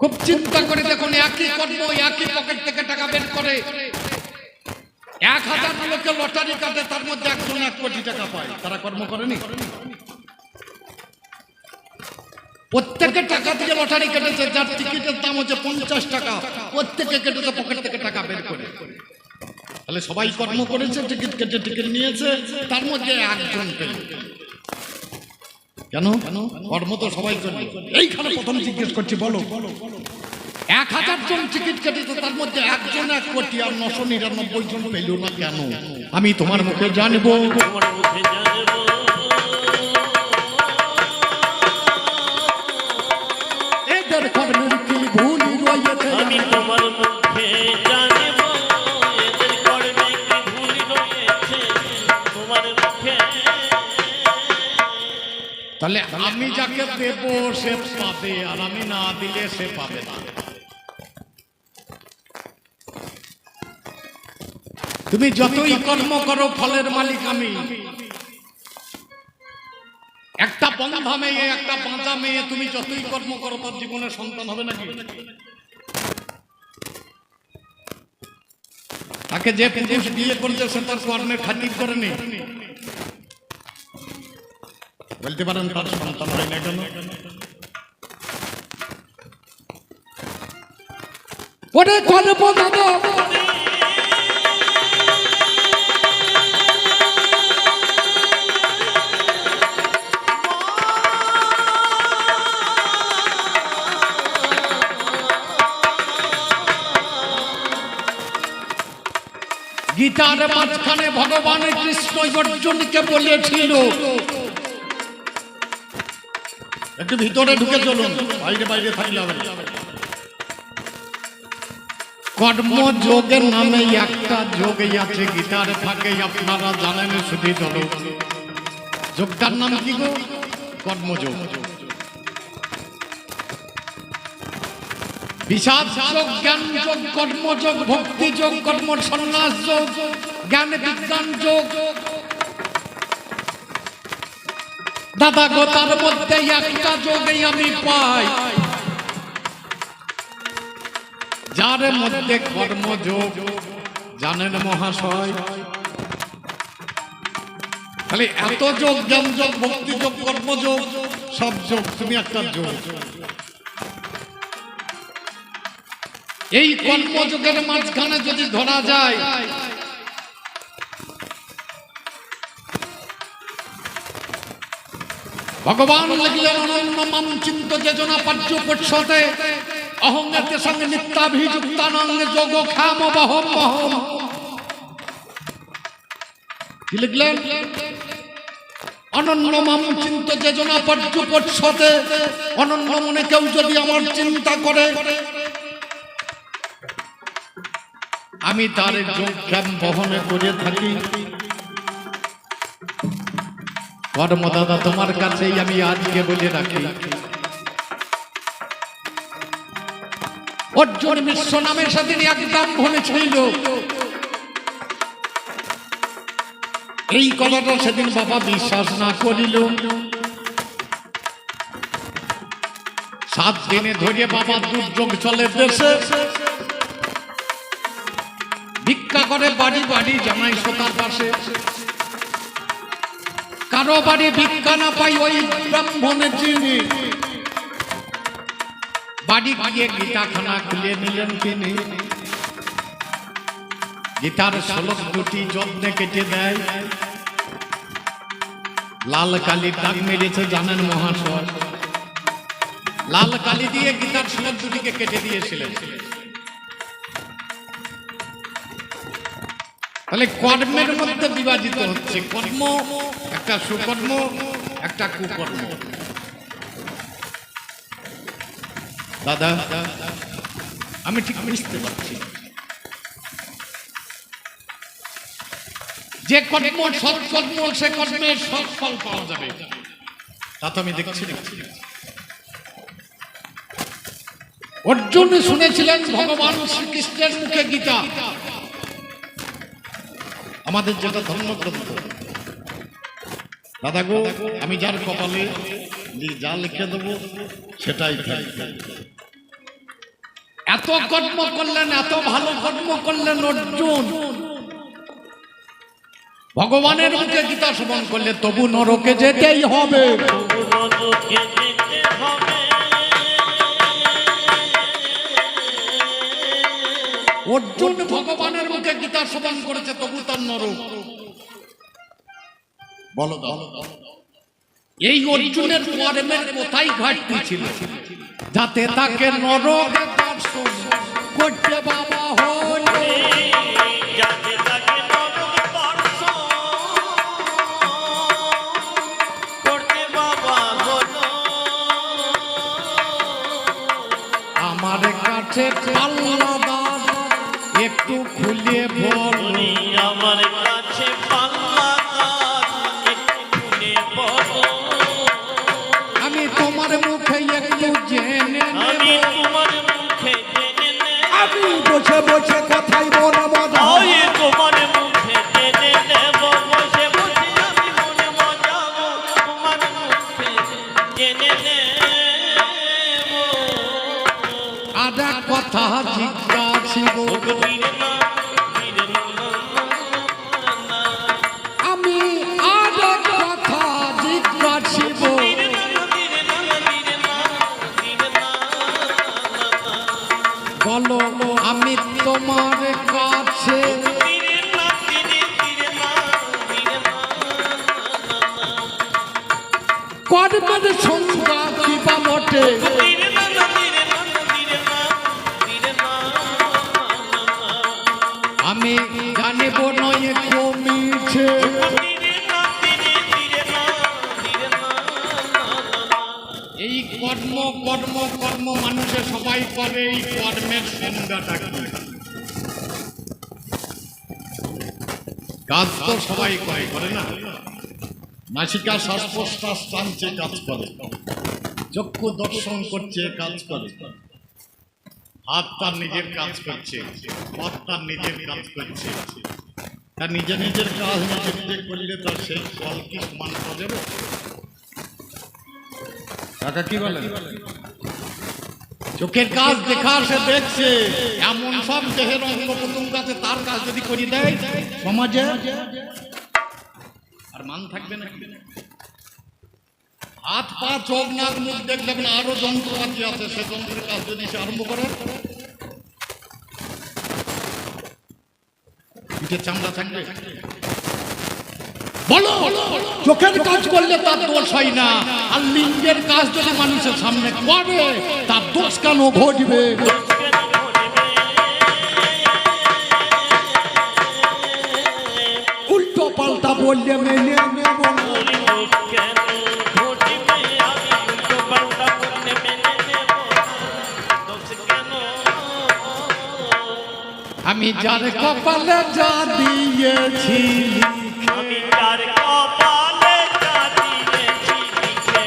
খুব চিন্তা করে দেখুন, একই কর্ম, একই পকেট থেকে টাকা বের করে। এক হাজার লোকে লটারি কাটে, তার মধ্যে একজন এক কোটি টাকা পায়। তারা কর্ম করেনি? প্রত্যেকে টাকা দিয়ে লটারি কেটেছে, যার টিকিটের দাম হচ্ছে পঞ্চাশ টাকা। প্রত্যেকে কেটেছে পকেট থেকে টাকা বের করে। তাহলে সবাই কর্ম করেছে, টিকিট কেটে টিকিট নিয়েছে, তার মধ্যে একজন পেল। কেন? কর্ম তো সবাই জন্য। এইখানে প্রথম জিজ্ঞেস করছি বলো। এক হাজার জন টিকিট কেটেছে তার মধ্যে একজন এক কোটি আর নশো নিরানব্বই জন পেল না কেন? আমি তোমার মুখে জানব। তাহলে আমি যাকে দেব সে পাবে আর আমি না দিলে সে পাবে না। তুমি যতই কর্ম করো ফলের মালিক আমি। একটা বন্ধা মেয়ে একটা বাঁচা মেয়ে তুমি যতই কর্ম করো তার জীবনে সন্তান হবে নাকি? তাকে যে পুরুষ বিয়ে করছে সে তার কর্মের খাতির করেনি। বলতে পারেন তার সন্তান হয় না কেন? গীতার মাঝখানে ভগবান কৃষ্ণ অর্জুনকে বলেছিল একটু ভিতরে ঢুকে চলুন। বাইরে বাইরে থাকলে হবে। কর্মযোগের নামে একটা যোগ আছে গীতার ফাঁকে আপনারা জানেন শুধু দল যোগটার নাম কি গো? কর্মযোগ। বিষাদ যোগ, জ্ঞান যোগ, কর্মযোগ, ভক্তি যোগ কর্ম সন্ন্যাস যোগ, জ্ঞান বিজ্ঞান যোগ দাদা গো, তার মধ্যে একটা যোগই আমি পাই। যার মধ্যে কর্মযোগ জানেন মহাশয়? খালি এত যোগ জ্ঞান যোগ, ভক্তি যোগ কর্মযোগ সব যোগ, তুমি একটা যোগ। এই কর্মযোগের মাঝখানে যদি ধরা যায় ভগবান লিখলেন অনন্য মাম চিন্ত যোজনা পার্য অহঙ্গাতের সঙ্গে নিত্যাভিযুক্তানঙ্গ যোগ খাম বহম বহম। কি লিখলেন? অনন্য মাম চিন্ত যোজনা পার্য পক্ষতে অনন্য মনে কেউ যদি আমার চিন্তা করে, আমি তার যোগ বহনে করে থাকি। কর্মদাদা তোমার কাছেই আমি আজকে বলে রাখি। অর্জুন বিশ্ব নামের সাথে একদম ভনে ছিল। এই কথাটা সেদিন বাবা বিশ্বাস না করিল। সাত দিনে ধরে বাবা দুর্যোগ চলে দেশে। ভিক্ষা করে বাড়ি বাড়ি জামাই সোতার পাশে। কারও বাড়ি ভিক্ষা না পাই ওই ব্রাহ্মণের যিনি। বাড়ি গিয়ে গীতাখানা খুলে নিলেন তিনি। গীতার শ্লোক দুটি যত্নে কেটে দেয়। লাল কালি দাগ মেরেছে জানেন মহাশয়। লাল কালি দিয়ে গীতার শ্লোক দুটিকে কেটে দিয়েছিলেন। তাহলে কর্মের মধ্যে বিভাজিত হচ্ছে। কর্ম, একটা সুকর্ম, একটা কুকর্ম। দাদা, আমি ঠিক বুঝতে পারছি। যে কর্ম সৎকর্ম সে কর্মের সৎ ফল পাওয়া যাবে। তা তো আমি দেখছি অর্জুন শুনেছিলেন ভগবান শ্রীকৃষ্ণের মুখে গীতা। আমাদের যেটা ধর্মগ্রন্থ। দাদা গো, আমি যার কপালে যা লিখে দেবো, সেটাই এত কর্ম করলেন, এত ভালো কর্ম করলেন অর্জুন। ভগবানের মুখে গীতা শ্রবণ করলে তবু নরকে যেতেই হবে। অর্জুন ভগবানের মুখে গীতা শ্রবণ করেছে তবু তার নরক বলো এই অর্জুনের কর্মের কোথায় ঘাটতি ছিল? যাতে তাকে নরক করতে বাবা হলো। যাতে তাকে আমার কাছে পাল্লা দাও একটু খুলে বলো। আমার কাছে আমি তোমার মুখে একটু জেনে আমি তোমার মুখে জেনে আমি বসে বসে কথাই বলব আমি জানিব নয় কমিছে এই কর্ম কর্ম কর্ম মানুষে সবাই করে, এই কর্মের কি? কাজ তো সবাই করে করে না? নাসিকা শ্বাস প্রশ্বাস টানছে কাজ করে। চক্ষু দর্শন করছে কাজ করে। হাত তার নিজের কাজ করছে পথ তার নিজের কাজ করছে। তার নিজের নিজের কাজ নিজে নিজে করলে তার সেই ফল কি সমান পাওয়া যাবে? কাকা কি বলেন? চোখের কাজ দেখা সে দেখছে এমন সব দেহের অঙ্গ প্রত্যঙ্গ আছে তার কাজ যদি করি দেয় সমাজে মান থাকবে না হাত, পা, চোখ, নাক, মুখ দেখলে আরও যন্ত্রপাতি আছে, সে যন্ত্রের কাজ যদি সে আরম্ভ চামড়া থাকবে। বলো, চোখের কাজ করলে তার দোষ হয় না, আর লিঙ্গের কাজ যদি মানুষের সামনে করে, তার দোষ কেন ঘটবে? উল্টো পাল্টা বললে মেনে নেব না আমি যার কপালে যা দিয়েছি আমি যার কপালে যা দিয়েছি লিখে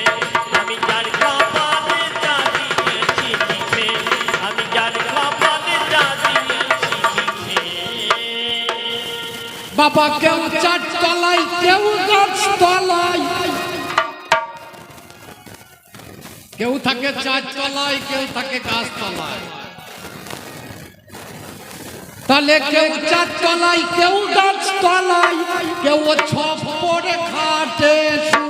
আমি যার কপালে যা দিয়েছি লিখে আমি যার কপালে যা দিয়েছি লিখে বাবা কেউ চার তলায় কেউ গাছ তলায় কেউ থাকে চার তলায় কেউ থাকে গাছ তলায় তাহলে কেউ চার তলায় কেউ গাছ তলায় কেউ ছপরে খাটে শুয়ে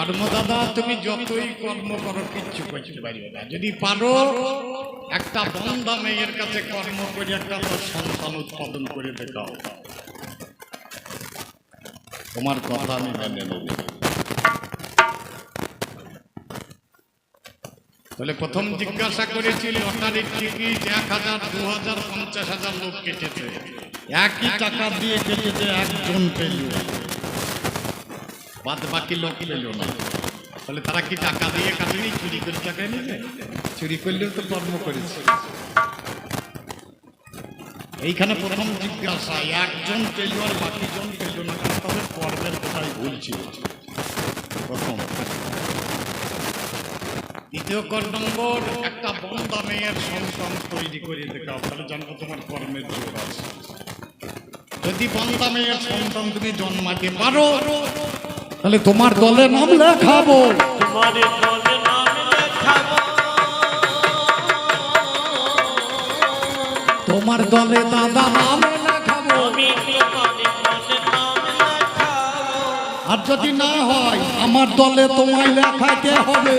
কর্মদাদা, তুমি যতই কর্ম করো, কিচ্ছু করতে পারবে না। যদি পারো, একটা বন্ধা মেয়ের কাছে কর্ম করে একটা সন্তান উৎপাদন করে দেখাও। তোমার কথা আমি মেনে নেব। তাহলে প্রথম জিজ্ঞাসা করেছি লটারির টিকিট এক হাজার, দু হাজার, পঞ্চাশ হাজার লোক কেটেছে। একই টাকা দিয়ে কেটেছে, একজন পেল। বাদ বাকি লোক পেল না। তাহলে তারা কি টাকা দিয়ে কাটেনি চুরি করে টাকা নিবে চুরি করলেও তো কর্ম করেছে। এইখানে প্রথম জিজ্ঞাসা একজন পেল আর বাকি জন পেল না কেন? তাদের কর্মের কোথায় ভুল ছিল। প্রথম। দ্বিতীয় কর নম্বর একটা বন্দা মেয়ের সন্তান তৈরি করে দেখাও তাহলে জানব তোমার কর্মের জোর আছে। যদি বন্দা মেয়ের সন্তান তুমি জন্মাতে পারো তাহলে তোমার দলে নাম লেখাবো। তোমার দলে নাম লেখাবো। তোমার দলে দাদা নাম লেখাবো। আর যদি না হয় আমার দলে তোমায় লেখাতে হবে।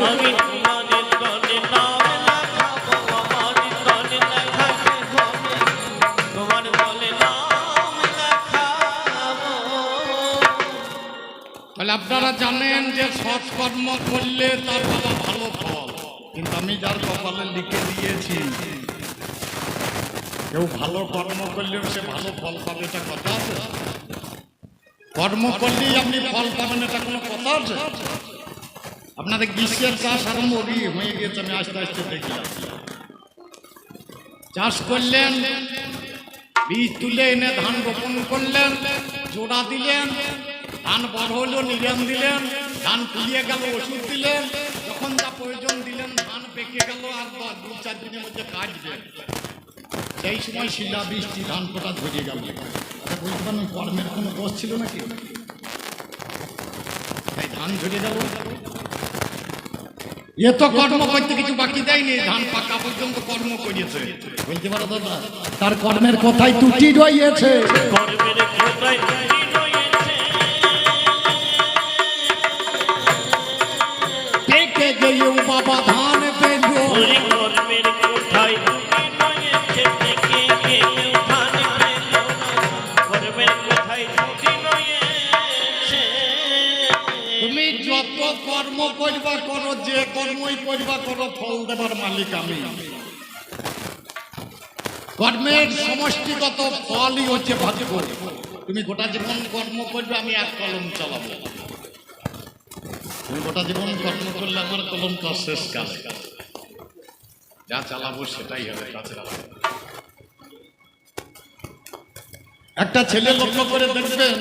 আপনারা জানেন যে সৎ কর্ম করলে তার বাবা ভালো ফল। কিন্তু আমি যার কপালে লিখে দিয়েছি, কেউ ভালো কর্ম করলেও সে ভালো ফল পাবে, এটা কথা আছে? কর্ম করলেই আপনি ফল পাবেন, এটা কোনো কথা আছে? আপনাদের গ্রীষ্মের চাষ আরম্ভ হয়ে গেছে, আমি আস্তে আস্তে দেখি। চাষ করলেন, বীজ তুলে এনে ধান রোপণ করলেন, জোড়া দিলেন ধান বড় হলো নিরাম দিলেন, ধান ফুলিয়ে গেল, ওষুধ দিলেন, যখন যা প্রয়োজন দিলেন, ধান পেকে গেল, আর দু- চার দিনের মধ্যে কাটবে। সেই সময় শিলা বৃষ্টি ধান পোটা ধরে গেল। বলতে পারেন কর্মের কোনো দোষ ছিল নাকি? তাই ধান ঝরে গেল। এ তো কর্ম করতে কিছু বাকি দেয়নি, ধান পাকা পর্যন্ত কর্ম করিয়েছে। বলতে পারো দাদা, তার কর্মের কথাই ত্রুটি রয়েছে। কর্মের কোথায় তুমি যত কর্ম করবা করো যে কর্মই করবা করো ফল দেবার মালিক আমি। কর্মের সমষ্টিগত ফলই হচ্ছে ভাগ্য। তুমি গোটা জীবন কর্ম করবে আমি এক কলম চালাবো। তুমি গোটা জীবন কর্ম করলে আমার কলমটা শেষ কাজ। যা চালাবো সেটাই হবে তাছাড়া হবে একটা ছেলে লক্ষ্য করে দেখবেন,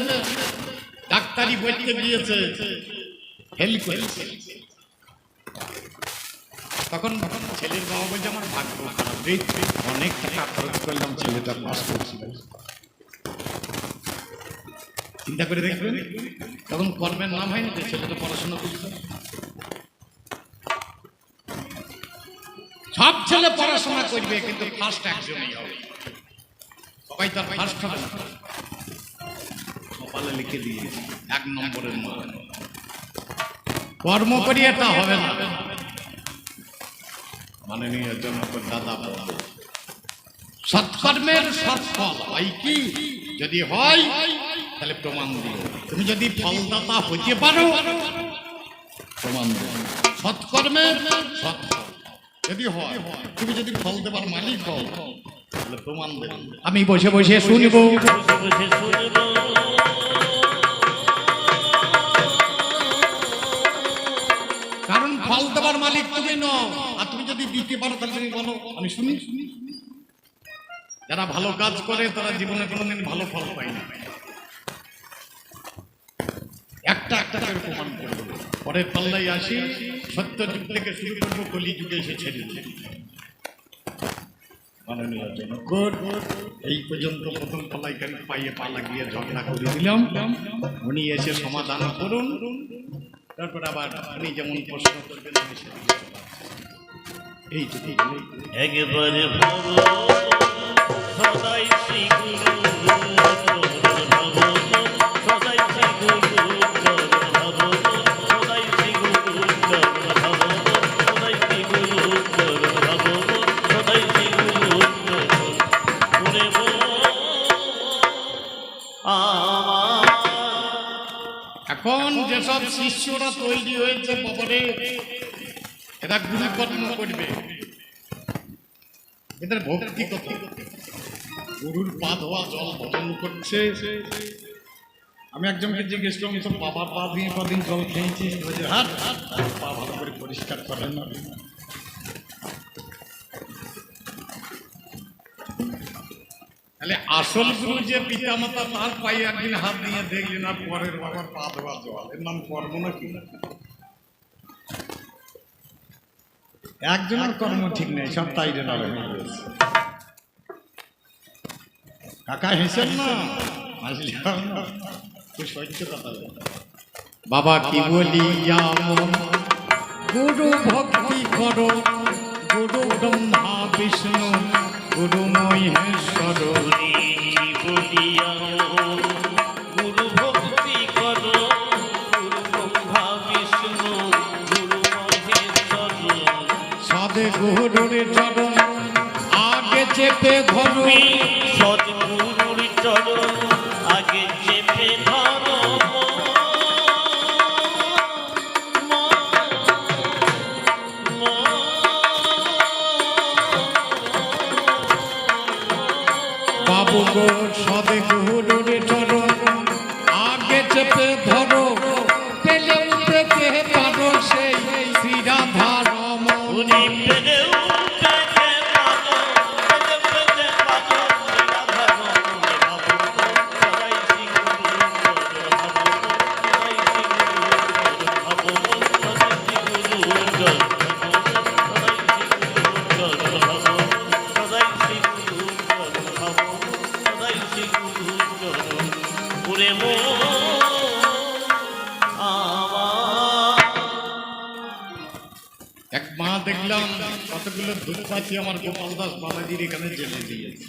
ডাক্তারি বইতে গিয়েছে ফেল করেছে। তখন ছেলের বাবা বলছে, আমার ভাগ্য খারাপ। অনেক টাকা খরচ করলাম, ছেলেটা পাস করছিল। চিন্তা করে দেখবেন। তখন কর্মের নাম হয়নি যে ছেলেটা পড়াশোনা করছে। সব ছেলে পড়াশোনা করবে কিন্তু ফার্স্ট একজনই হবে। সবাই তার ফার্স্ট হবে। কপালে লিখে দিয়েছি এক নম্বরের কর্ম করি এটা হবে না। মাননীয় দাদা বলল, সৎকর্মের সৎফল হয় কি? যদি হয় তাহলে প্রমাণ দিও। তুমি যদি ফলদাতা হইতে পারো প্রমাণ দিও। সৎকর্মের সৎফল যদি হয় তুমি যদি ফল দেবার মালিক হও তাহলে প্রমাণ দেবে আমি বসে বসে শুনব। বসে কারণ ফল দেবার মালিক তুমি নও আর তুমি যদি দিতে পারো তাহলে তুমি বলো আমি শুনি শুনি। যারা ভালো কাজ করে তারা জীবনে কোনোদিন ভালো ফল পায় না। একটা একটা করে প্রমাণ করব পরের পাল্লাই আসি সত্য যুগ থেকে শুরু করব কলি যুগে এসে এই পর্যন্ত প্রথম পাইয়ে পা লাগিয়ে ঝগড়া করে দিলাম? উনি এসে সমাধান করুন। তারপর আবার যেমন প্রশ্ন করবেন, আমি। একবারে সদাই শ্রী গুরু যেসব শিষ্যরা তৈরি হয়েছে বাবারে এরা গুরু কর্ম করবে। এদের ভক্তি কত? গরুর পা ধোয়া জল ভজন করছে। আমি একজনকে জিজ্ঞেস করলাম তো বাবার পা দিয়ে কদিন জল খেয়েছি হাত হাট, পা ভালো করে পরিষ্কার করেন না তাহলে আসল গুরু যে পিতা মাতা তার পায়ে একদিন হাত নিয়ে দেখলেন আর পরের বাবার পা ধোয়া জল। এর নাম কর্ম নাকি? একজনের কর্ম ঠিক নেই সব নালে কাকা হেসেন না? হাসলে সহ্য কথা বাবা কি বলি গুরু ভক্তি করো গুরু ব্রহ্মা বিষ্ণু। গুরু মহেশ্বর গুরু ভক্তি কর গুরু ব্রহ্মা বিষ্ণু গুরু মহেশ্বর সাধে গুরুর চরণ আগে চেপে ধরো। মা দেখলাম, কতগুলো ধূপপাতি আমার গোপাল দাস বাবাজির এখানে জেলে দিয়েছে।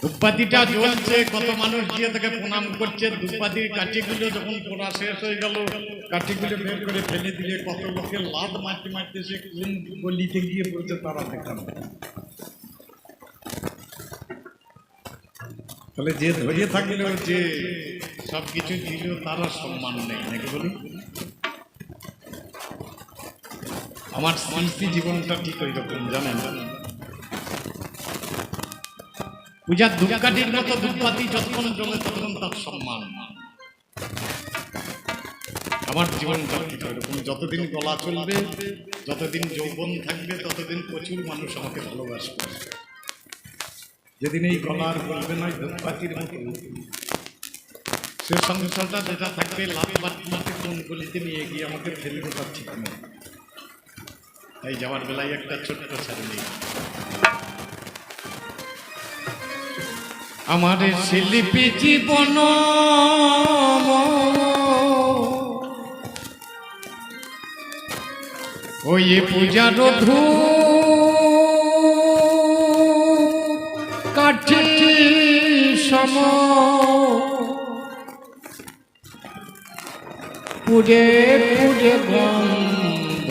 ধূপপাতিটা জ্বলছে, কত মানুষ গিয়ে তাকে প্রণাম করছে। ধূপপাতির কাঠিগুলো যখন পোড়া শেষ হয়ে গেল, কাঠিগুলো বের করে ফেলে দিলে কত লোকে লাদ মারতে মারতে সে কোন গলিতে গিয়ে পড়ছে তারা দেখানো তাহলে যে ধরিয়ে থাকলেও যে সব কিছু দিল, তারা সম্মান নেই, নাকি বলি আমার স্মৃতি জীবনটা ঠিক ওই রকম জানেন? পূজার ধূপকাঠির মতো ধূপপাতি যতক্ষণ জ্বলে ততক্ষণ তার সম্মান। আমার জীবনটা ঠিক ওইরকম যতদিন গলা চলবে, যতদিন যৌবন থাকবে, ততদিন প্রচুর মানুষ আমাকে ভালোবাসবে। যেদিন এই গলার বলবে নয় ধূপপাতির মতো। সে সংসারটা যেটা থাকবে, লাভ বাটমাতে কোন গলিতে নিয়ে গিয়ে আমাকে ফেলবে তার ঠিক নেই। তাই যাওয়ার বেলায় একটা ছোট্ট ছাড়ি আমার শিল্পী জীবন ওই পূজার ধূ কাঠি সম পুজে পুজে গন্ধ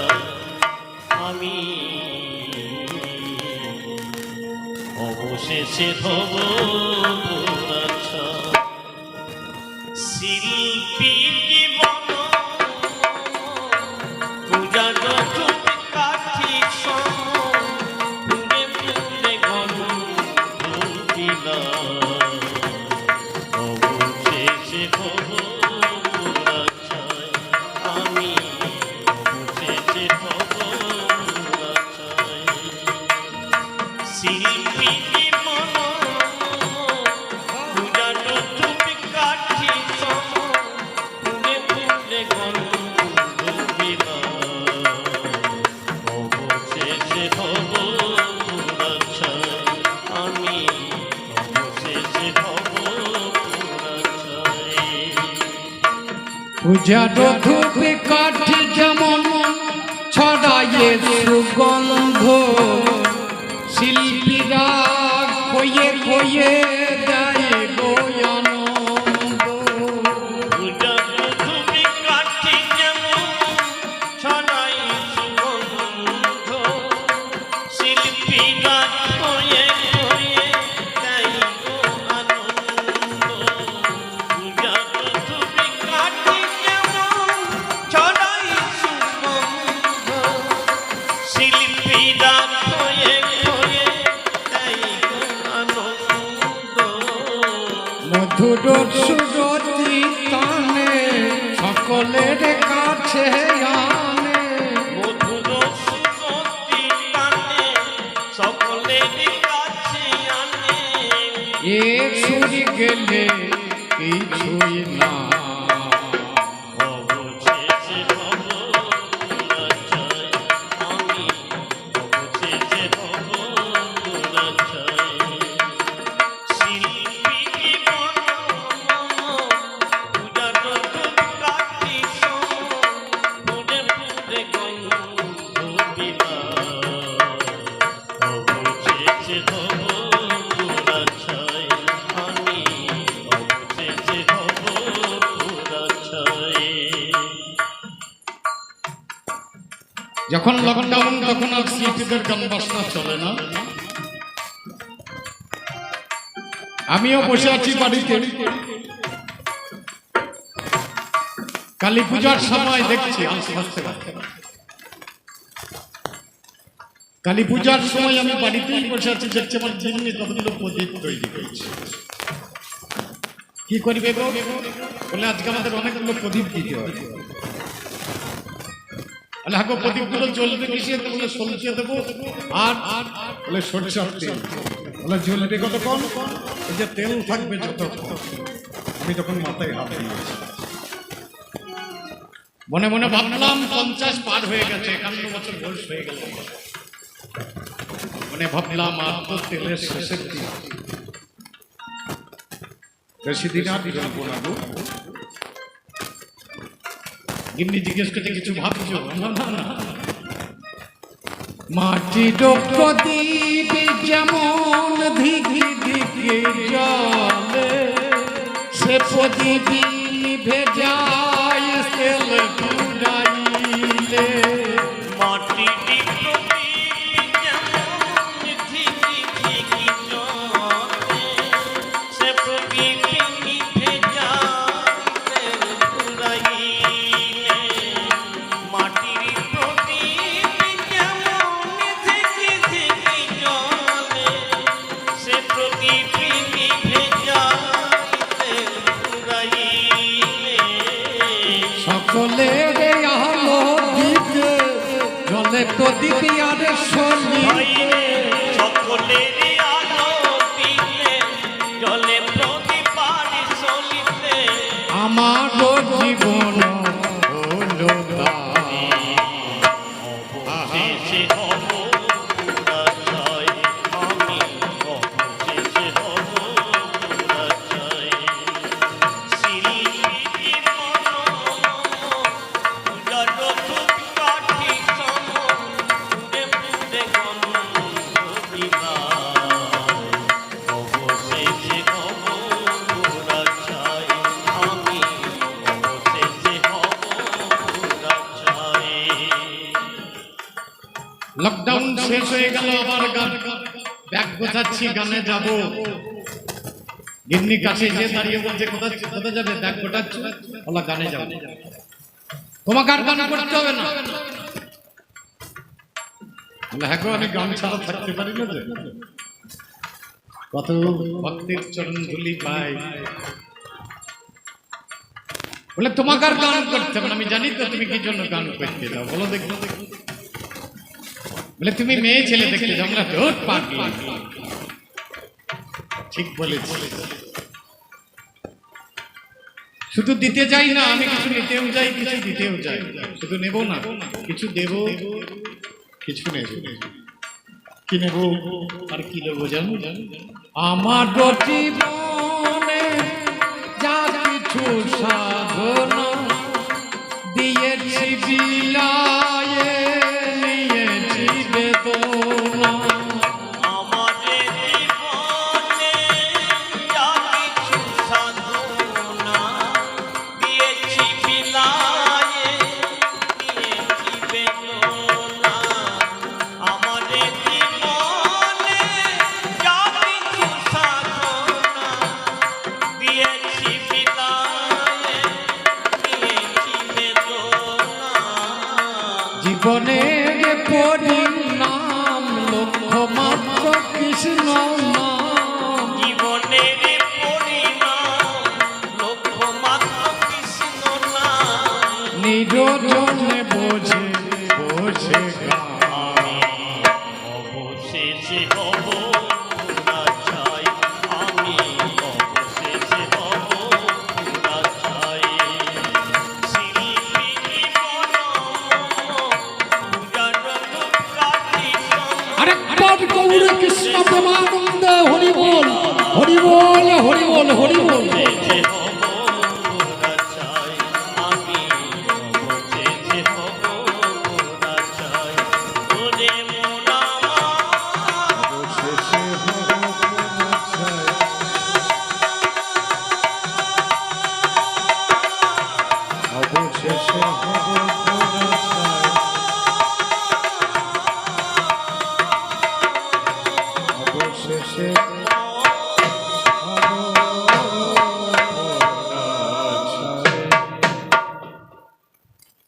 অবশেষে খব আমিও বসে আছি বাড়িতে। কালী পূজার সময় দেখছি। কালী পূজার সময় আমি বাড়িতেই বসে আছি, দেখছি আমার জিন্নি কতগুলো প্রদীপ তৈরি করছে কি করবে গো? বলে আজকে আমাদের অনেকগুলো প্রদীপ দিতে হবে। বলে, হাগো, প্রদীপগুলো জ্বলবে বলে সলতে দেবো। আর বলে, সরষের বলে, জ্বলবে কতক্ষণ? এই যে তেল থাকবে যতক্ষণ আমি তখন মাথায় হাত দিয়েছি। মনে মনে ভাবলাম পঞ্চাশ পার হয়ে গেছে একান্ন বছর বয়স হয়ে গেল। মনে ভাবলাম আর তো তেলের শেষের দিন। বেশি দিন আর জ্বলবো না গো। গিন্নি জিজ্ঞেস করছে কিছু ভাবছ? না না না প্রদীপ যেমন ধিঘি ধিঘি জলে সে প্রতিদিন ভেজায় জীবন গানে যাব। গিন্নি কাছে যে দাঁড়িয়ে বলছে কোথায় কোথায় যাবে? ব্যাগ গোটাচ্ছ বলা, গানে যাব। তোমাকে আর গান করতে হবে না। হ্যাঁ আমি গান ছাড়া থাকতে পারি না যে। কত ভক্তির চরণ ধুলি পাই। বলে, তোমাকে আর গান করতে হবে আমি জানি তো তুমি কি জন্য গান করতে যাও। বলো দেখো। বলে, তুমি মেয়ে ছেলে দেখতে যাও। আমরা ধর পাগলি। ঠিক বলেছি। শুধু দিতে যাই না, আমি কিছু নিতেও যাই, কিছু দিতেও যাই। শুধু নেব না, কিছু দেব, কিছু নেব। কি নেব? আর কি নেব জানো? আমার জীবনে যা কিছু সাধনা